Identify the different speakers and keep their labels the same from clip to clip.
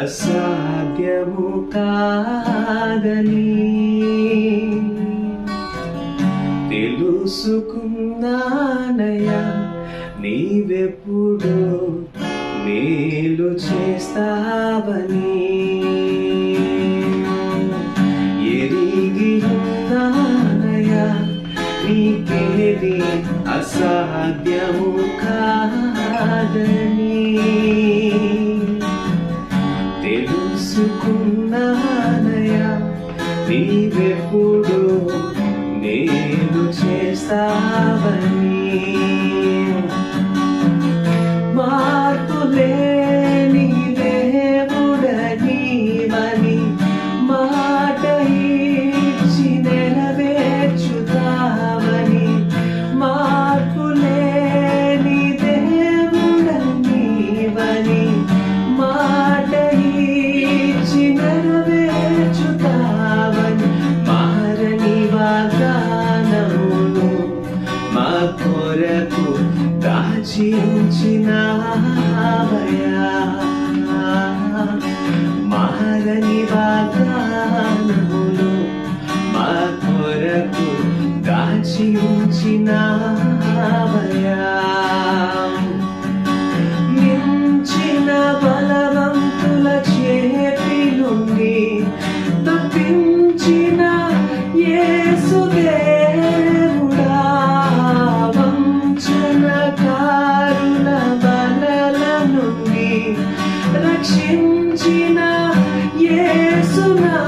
Speaker 1: అసాధ్యము కాదని తెలుసుకున్నానయ్యా నీవెప్పుడు మేలు చేస్తావని. నీకేది అసాధ్యము కాదని. తెలుసుకున్నానయా నీవెప్పుడు నేను చేస్తావని. కొరకు దాచి ఉంచినావయ్యా మారని వాగ్దానమును మా కొరకు దాచి ఉంచినావయ్యా here so now.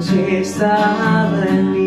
Speaker 1: చేస్తావని